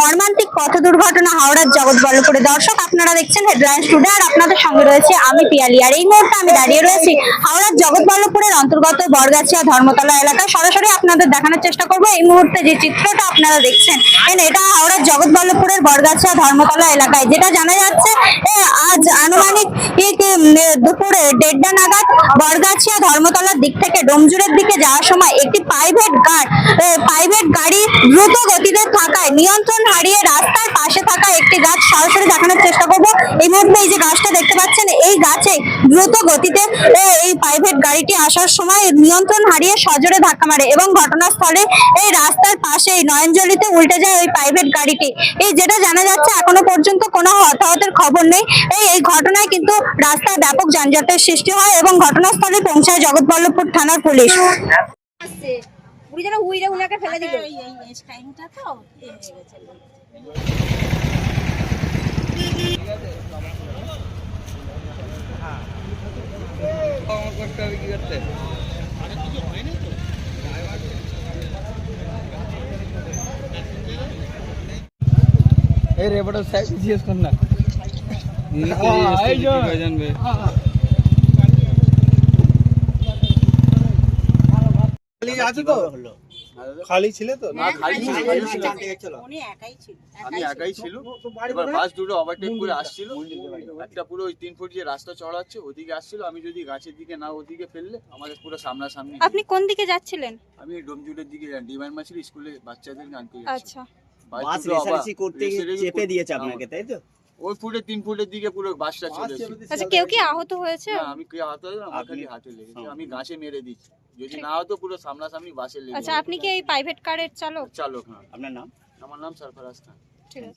মর্মান্তিক পথ দুর্ঘটনা হাওড়ার জগৎবল্লভপুরে দর্শক, আপনারা দেখছেন হেডলাইন টুডে আর আপনাদের সঙ্গে রয়েছে আমি পিয়ালি। আর এই মুহূর্তে আমি দাঁড়িয়ে রয়েছি হাওড়ার জগৎবল্লভপুরের অন্তর্গত বরগাছিয়া ধর্মতলা এলাকায়। সরাসরি আপনাদের দেখানোর চেষ্টা করব। এই মুহূর্তে যে চিত্রটা আপনারা দেখছেন এটা হাওড়ার জগৎবল্লভপুরের বরগাছিয়া ধর্মতলা এলাকায়। যেটা জানা যাচ্ছে দুপুরে দেড়টা নাগাদ বরগাছিয়া ধর্মতলার দিক থেকে ডোমজুরের দিকে যাওয়ার সময় একটি প্রাইভেট গাড়ি প্রাইভেট গাড়ি দ্রুত গতিতে থাকায় নিয়ন্ত্রণ হারিয়ে রাস্তার পাশে থাকা একটি গাছ সরাসরি দেখানোর চেষ্টা করব এই মুহূর্তে এই যে গাছটা দেখতে পাচ্ছেন এই গাছে দ্রুত গতিতে এই প্রাইভেট গাড়িটি আসার সময় নিয়ন্ত্রণ হারিয়ে সজোরে ধাক্কা মারে এবং ঘটনাস্থলে এই রাস্তার পাশে নয়নজলিতে উল্টে যায় ওই প্রাইভেট গাড়িটি এই যেটা জানা যাচ্ছে এখনও পর্যন্ত কোনো হতাহতের খবর নেই এই এই ঘটনায় কিন্তু রাস্তায় ব্যাপক যানজটের সৃষ্টি হয় এবং ঘটনাস্থলে পৌঁছায় জগৎবল্লভপুর থানার পুলিশ বুড়ি যেন উইরে উনাকে ফেলে দিল এই এই এই টাইমটা তো এই হয়ে গেছে এই রেপোর্টার সাহেব জিজ্ঞেস কর না জানবে আছে তো খালি ছিল তো? না খালি ছিল, হ্যাঁ, খালি ছিল। হ্যাঁ, উনি একাই ছিল আমি একাই ছিল এবার বাস দুটো ওভারটেক করে আসছিল। একটা পুরো ওই তিন ফুট যে রাস্তা চড়া হচ্ছে ওদিকে আসছিল। আমি যদি গাছের দিকে না ওদিকে ফেললে আমাদের পুরো সামনাসামনি আপনি কোন দিকে যাচ্ছিলেন? আমি ডোমজুলের দিকে যাই। ডিমান্ড মাছের স্কুলে বাচ্চাদের গান করে আচ্ছা। বাস রেসারেসি করতে চেপে দিয়েছে আপনাকে তাই তো? ওই ফুটে তিন ফুটের দিকে পুরো বাসটা চলে আচ্ছা কেউ কি আহত হয়েছে? না আমি কি হাতে আমার খালি হাতে লেগেছে। আমি গাছে মেরে দিচ্ছি যদি না হতো পুরো সামনাসামনি বাসে লেগে আচ্ছা আপনি কি এই প্রাইভেট কারের চালক? চালক হ্যাঁ। আপনার নাম? আমার নাম সরফরাজ খান। ঠিক আছে।